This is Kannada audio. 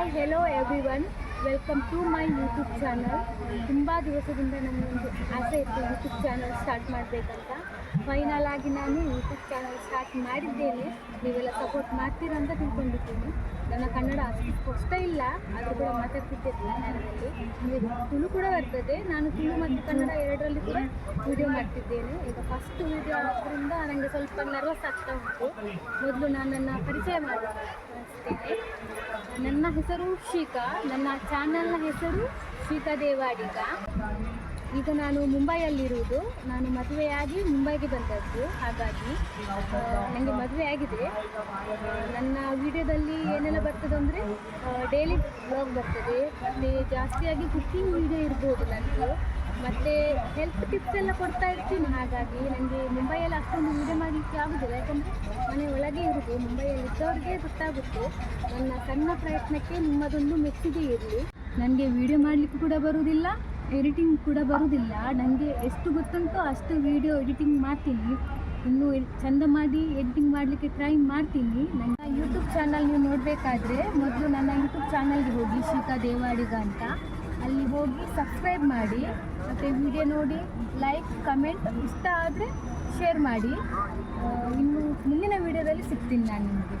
Hi hello everyone welcome to my YouTube channel ತುಂಬ ದಿವಸದಿಂದ ನನಗೊಂದು ಆಸೆ ಇತ್ತು ಯೂಟ್ಯೂಬ್ ಚಾನಲ್ ಸ್ಟಾರ್ಟ್ ಮಾಡಬೇಕಂತ. ಫೈನಲ್ ಆಗಿ ನಾನು ಯೂಟ್ಯೂಬ್ ಚಾನಲ್ ಸ್ಟಾರ್ಟ್ ಮಾಡಿದ್ದೇನೆ. ನೀವೆಲ್ಲ ಸಪೋರ್ಟ್ ಮಾಡ್ತೀರಾ ಅಂತ ತಿಳ್ಕೊಂಡಿದ್ದೀನಿ. ನನ್ನ ಕನ್ನಡ ಅಷ್ಟು ಇಲ್ಲ ಅದು ಕೂಡ ಮಾತಾಡ್ತಿದ್ದೆ ಕನ್ನಡದಲ್ಲಿ ತುಳು ಕೂಡ ಬರ್ತದೆ. ನಾನು ತುಳು ಮತ್ತು ಕನ್ನಡ ಎರಡರಲ್ಲಿ ಕೂಡ ವಿಡಿಯೋ ಮಾಡ್ತಿದ್ದೇನೆ. ಈಗ ಫಸ್ಟ್ ವಿಡಿಯೋ ಆದ್ರಿಂದ ನನಗೆ ಸ್ವಲ್ಪ ನರ್ವಸ್ ಆಗ್ತಾ ಉಂಟು. ಮೊದಲು ನಾನು ನನ್ನ ಪರಿಚಯ ಮಾಡಿದ್ದೇನೆ ನನ್ನ ಹೆಸರು ಶಿಖಾ ನನ್ನ ಚಾನಲ್ನ ಹೆಸರು ಶೀತಾ ದೇವಾಡಿಗ. ಈಗ ನಾನು ಮುಂಬೈಯಲ್ಲಿರುವುದು. ನಾನು ಮದುವೆಯಾಗಿ ಮುಂಬೈಗೆ ಬಂದದ್ದು. ಹಾಗಾಗಿ ನನಗೆ ಮದುವೆ ಆಗಿದೆ. ನನ್ನ ವಿಡಿಯೋದಲ್ಲಿ ಏನೆಲ್ಲ ಬರ್ತದೆ ಅಂದರೆ ಡೈಲಿ ಬ್ಲಾಗ್ ಬರ್ತದೆ. ಮತ್ತು ಜಾಸ್ತಿಯಾಗಿ ಕುಕ್ಕಿಂಗ್ ವಿಡಿಯೋ ಇರ್ಬೋದು ನನಗೆ ಮತ್ತು ಹೆಲ್ತ್ ಟಿಪ್ಸ್ ಎಲ್ಲ ಕೊಡ್ತಾ ಇರ್ತೀನಿ. ಹಾಗಾಗಿ ನನಗೆ ಮುಂಬೈಯಲ್ಲಿ ಅಷ್ಟೊಂದು ವಿಡಿಯೋ ಮಾಡಲಿಕ್ಕೆ ಆಗೋದಿಲ್ಲ. ಯಾಕಂದರೆ, ಮನೆ ಒಳಗೆ ಇರುವುದು ಮುಂಬೈಯಲ್ಲಿ ಇದ್ದವ್ರಿಗೆ ಗೊತ್ತಾಗುತ್ತೆ. ನನ್ನ ಸಣ್ಣ ಪ್ರಯತ್ನಕ್ಕೆ ನಿಮ್ಮದೊಂದು ಮೆಚ್ಚುಗೆ ಇರಲಿ. ನನಗೆ ವಿಡಿಯೋ ಮಾಡಲಿಕ್ಕೆ ಕೂಡ ಬರುವುದಿಲ್ಲ. ಎಡಿಟಿಂಗ್ ಕೂಡ ಬರುವುದಿಲ್ಲ ನನಗೆ ಎಷ್ಟು ಗೊತ್ತುಂಟೋ ಅಷ್ಟು ವಿಡಿಯೋ ಎಡಿಟಿಂಗ್ ಮಾಡ್ತೀನಿ. ಇನ್ನೂ ಚಂದ ಮಾಡಿ ಎಡಿಟಿಂಗ್ ಮಾಡಲಿಕ್ಕೆ ಟ್ರೈ ಮಾಡ್ತೀನಿ. ನನ್ನ ಯೂಟ್ಯೂಬ್ ಚಾನಲ್ ನೀವು ನೋಡಬೇಕಾದ್ರೆ ಮೊದಲು ನನ್ನ ಯೂಟ್ಯೂಬ್ ಚಾನಲ್ಗೆ ಹೋಗಿ ಶೀತಾ ದೇವಾಡಿಗ ಅಂತ. ಅಲ್ಲಿ ಹೋಗಿ ಸಬ್ಸ್ಕ್ರೈಬ್ ಮಾಡಿ. ಮತ್ತು ವಿಡಿಯೋ ನೋಡಿ ಲೈಕ್ ಕಮೆಂಟ್ ಇಷ್ಟ ಆದರೆ ಶೇರ್ ಮಾಡಿ. ಇನ್ನು ಮುಂದಿನ ವಿಡಿಯೋದಲ್ಲಿ ಸಿಗ್ತೀನಿ ನಾನು ನಿಮಗೆ.